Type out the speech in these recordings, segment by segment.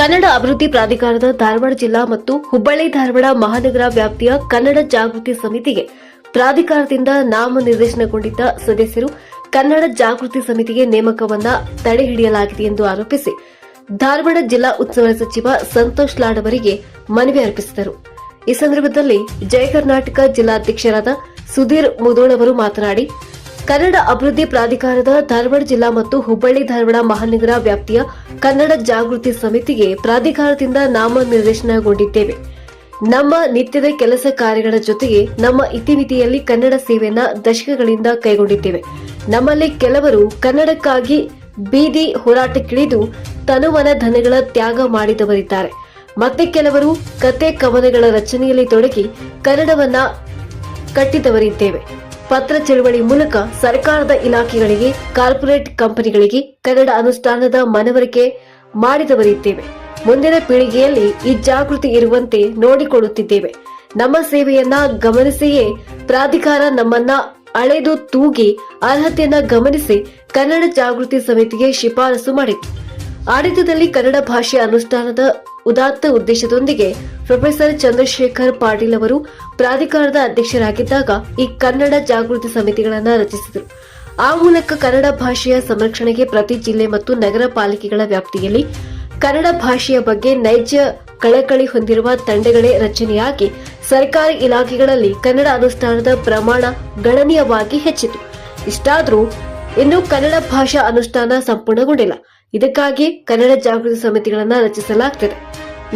ಕನ್ನಡ ಅಭಿವೃದ್ಧಿ ಪ್ರಾಧಿಕಾರದ ಧಾರವಾಡ ಜಿಲ್ಲಾ ಮತ್ತು ಹುಬ್ಬಳ್ಳಿ ಧಾರವಾಡ ಮಹಾನಗರ ವ್ಯಾಪ್ತಿಯ ಕನ್ನಡ ಜಾಗೃತಿ ಸಮಿತಿಗೆ ಪ್ರಾಧಿಕಾರದಿಂದ ನಾಮನಿರ್ದೇಶನಗೊಂಡಿದ್ದ ಸದಸ್ಯರು ಕನ್ನಡ ಜಾಗೃತಿ ಸಮಿತಿಗೆ ನೇಮಕವನ್ನ ತಡೆ ಹಿಡಿಯಲಾಗಿದೆ ಎಂದು ಆರೋಪಿಸಿ ಧಾರವಾಡ ಜಿಲ್ಲಾ ಉಸ್ತುವಾರಿ ಸಚಿವ ಸಂತೋಷ್ ಲಾಡ್ ಅವರಿಗೆ ಮನವಿ ಅರ್ಪಿಸಿದರು. ಈ ಸಂದರ್ಭದಲ್ಲಿ ಜಯ ಕರ್ನಾಟಕ ಜಿಲ್ಲಾಧ್ಯಕ್ಷರಾದ ಸುಧೀರ್ ಮುದೋಳ್ ಅವರು ಮಾತನಾಡಿ ಕನ್ನಡ ಅಭಿವೃದ್ಧಿ ಪ್ರಾಧಿಕಾರದ ಧಾರವಾಡ ಜಿಲ್ಲಾ ಮತ್ತು ಹುಬ್ಬಳ್ಳಿ ಧಾರವಾಡ ಮಹಾನಗರ ವ್ಯಾಪ್ತಿಯ ಕನ್ನಡ ಜಾಗೃತಿ ಸಮಿತಿಗೆ ಪ್ರಾಧಿಕಾರದಿಂದ ನಾಮನಿರ್ದೇಶನಗೊಂಡಿದ್ದೇವೆ. ನಮ್ಮ ನಿತ್ಯದ ಕೆಲಸ ಕಾರ್ಯಗಳ ಜೊತೆಗೆ ನಮ್ಮ ಇತಿಮಿತಿಯಲ್ಲಿ ಕನ್ನಡ ಸೇವೆಯನ್ನು ದಶಕಗಳಿಂದ ಕೈಗೊಂಡಿದ್ದೇವೆ. ನಮ್ಮಲ್ಲಿ ಕೆಲವರು ಕನ್ನಡಕ್ಕಾಗಿ ಬೀದಿ ಹೋರಾಟಕ್ಕಿಳಿದು ತನುವನ ಧನಗಳ ತ್ಯಾಗ ಮಾಡಿದವರಿದ್ದಾರೆ. ಮತ್ತೆ ಕೆಲವರು ಕತೆ ಕವನಗಳ ರಚನೆಯಲ್ಲಿ ತೊಡಗಿ ಕನ್ನಡವನ್ನ ಕಟ್ಟಿದವರಿದ್ದೇವೆ. ಪತ್ರ ಚಳವಳಿ ಮೂಲಕ ಸರ್ಕಾರದ ಇಲಾಖೆಗಳಿಗೆ, ಕಾರ್ಪೊರೇಟ್ ಕಂಪನಿಗಳಿಗೆ, ಕನ್ನಡ ಅನುಷ್ಠಾನದ ಮನವರಿಕೆ ಮಾಡಿದವರಿದ್ದೇವೆ. ಮುಂದಿನ ಪೀಳಿಗೆಯಲ್ಲಿ ಈ ಜಾಗೃತಿ ಇರುವಂತೆ ನೋಡಿಕೊಳ್ಳುತ್ತಿದ್ದೇವೆ. ನಮ್ಮ ಸೇವೆಯನ್ನ ಗಮನಿಸಿಯೇ ಪ್ರಾಧಿಕಾರ ನಮ್ಮನ್ನ ಅಳೆದು ತೂಗಿ ಅರ್ಹತೆಯನ್ನ ಗಮನಿಸಿ ಕನ್ನಡ ಜಾಗೃತಿ ಸಮಿತಿಗೆ ಶಿಫಾರಸು ಮಾಡಿತು ಆಡಳಿತದಲ್ಲಿ ಕನ್ನಡ ಭಾಷೆ ಅನುಷ್ಠಾನದ ಉದಾತ್ತ ಉದ್ದೇಶದೊಂದಿಗೆ ಪ್ರೊಫೆಸರ್ ಚಂದ್ರಶೇಖರ್ ಪಾಟೀಲ್ ಅವರು ಪ್ರಾಧಿಕಾರದ ಅಧ್ಯಕ್ಷರಾಗಿದ್ದಾಗ ಈ ಕನ್ನಡ ಜಾಗೃತಿ ಸಮಿತಿಗಳನ್ನು ರಚಿಸಿದರು. ಆ ಮೂಲಕ ಕನ್ನಡ ಭಾಷೆಯ ಸಂರಕ್ಷಣೆಗೆ ಪ್ರತಿ ಜಿಲ್ಲೆ ಮತ್ತು ನಗರ ಪಾಲಿಕೆಗಳ ವ್ಯಾಪ್ತಿಯಲ್ಲಿ ಕನ್ನಡ ಭಾಷೆಯ ಬಗ್ಗೆ ನೈಜ ಕಳಕಳಿ ಹೊಂದಿರುವ ತಂಡಗಳೇ ರಚನೆಯಾಗಿ ಸರ್ಕಾರಿ ಇಲಾಖೆಗಳಲ್ಲಿ ಕನ್ನಡ ಅನುಷ್ಠಾನದ ಪ್ರಮಾಣ ಗಣನೀಯವಾಗಿ ಹೆಚ್ಚಿತು. ಇಷ್ಟಾದರೂ ಇನ್ನು ಕನ್ನಡ ಭಾಷಾ ಅನುಷ್ಠಾನ ಸಂಪೂರ್ಣಗೊಂಡಿಲ್ಲ. ಇದಕ್ಕಾಗಿ ಕನ್ನಡ ಜಾಗೃತಿ ಸಮಿತಿಗಳನ್ನ ರಚಿಸಲಾಗ್ತದೆ.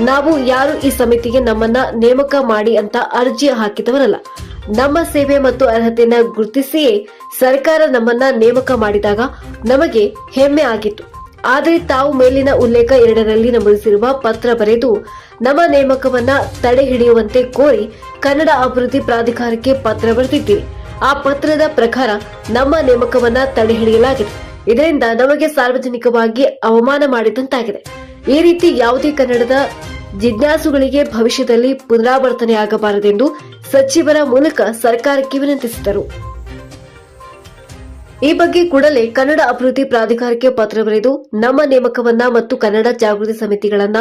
ನಾವು ಯಾರು ಈ ಸಮಿತಿಗೆ ನಮ್ಮನ್ನ ನೇಮಕ ಮಾಡಿ ಅಂತ ಅರ್ಜಿ ಹಾಕಿದವರಲ್ಲ, ನಮ್ಮ ಸೇವೆ ಮತ್ತು ಅರ್ಹತೆಯನ್ನ ಗುರುತಿಸಿಯೇ ಸರ್ಕಾರ ನಮ್ಮನ್ನ ನೇಮಕ ಮಾಡಿದಾಗ ನಮಗೆ ಹೆಮ್ಮೆ ಆಗಿತ್ತು. ಆದರೆ ತಾವು ಮೇಲಿನ ಉಲ್ಲೇಖ ಎರಡರಲ್ಲಿ ನಮೂದಿಸಿರುವ ಪತ್ರ ಬರೆದು ನಮ್ಮ ನೇಮಕವನ್ನ ತಡೆ ಹಿಡಿಯುವಂತೆ ಕೋರಿ ಕನ್ನಡ ಅಭಿವೃದ್ಧಿ ಪ್ರಾಧಿಕಾರಕ್ಕೆ ಪತ್ರ ಬರೆದಿದ್ದೀವಿ ಆ ಪತ್ರದ ಪ್ರಕಾರ ನಮ್ಮ ನೇಮಕವನ್ನ ತಡೆ ಹಿಡಿಯಲಾಗಿದೆ. ಇದರಿಂದ ನಮಗೆ ಸಾರ್ವಜನಿಕವಾಗಿ ಅವಮಾನ ಮಾಡಿದಂತಾಗಿದೆ. ಈ ರೀತಿ ಯಾವುದೇ ಕನ್ನಡದ ಜಿಜ್ಞಾಸುಗಳಿಗೆ ಭವಿಷ್ಯದಲ್ಲಿ ಪುನರಾವರ್ತನೆ ಆಗಬಾರದೆಂದು ಸಚಿವರ ಮೂಲಕ ಸರ್ಕಾರಕ್ಕೆ ವಿನಂತಿಸಿದರು. ಈ ಬಗ್ಗೆ ಕೂಡಲೇ ಕನ್ನಡ ಅಭಿವೃದ್ಧಿ ಪ್ರಾಧಿಕಾರಕ್ಕೆ ಪತ್ರ ಬರೆದು ನಮ್ಮ ನೇಮಕವನ್ನ ಮತ್ತು ಕನ್ನಡ ಜಾಗೃತಿ ಸಮಿತಿಗಳನ್ನ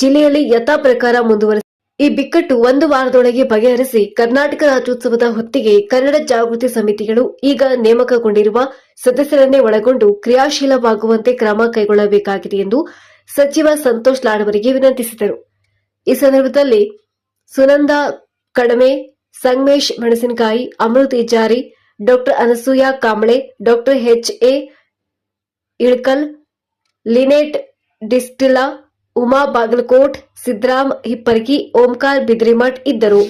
ಜಿಲ್ಲೆಯಲ್ಲಿ ಯಥಾ ಪ್ರಕಾರ ಮುಂದುವರೆಸಿ ಈ ಬಿಕ್ಕಟ್ಟು ಒಂದು ವಾರದೊಳಗೆ ಬಗೆಹರಿಸಿ ಕರ್ನಾಟಕ ರಾಜ್ಯೋತ್ಸವದ ಹೊತ್ತಿಗೆ ಕನ್ನಡ ಜಾಗೃತಿ ಸಮಿತಿಗಳು ಈಗ ನೇಮಕಗೊಂಡಿರುವ ಸದಸ್ಯರನ್ನೇ ಒಳಗೊಂಡು ಕ್ರಿಯಾಶೀಲವಾಗುವಂತೆ ಕ್ರಮ ಕೈಗೊಳ್ಳಬೇಕಾಗಿದೆ ಎಂದು ಸಚಿವ ಸಂತೋಷ್ ಲಾಡ್ ಅವರಿಗೆ ವಿನಂತಿಸಿದರು. ಈ ಸಂದರ್ಭದಲ್ಲಿ Sunanda, Kadame, Sangamesh Menasinakayi, Amrut Ijari, doctor Anasuya Kamble, doctor H A Ilkal, Lynette Distila Uma Bagalkot Sidram Hipparagi Omkara Bidrimath ಇದ್ದರು.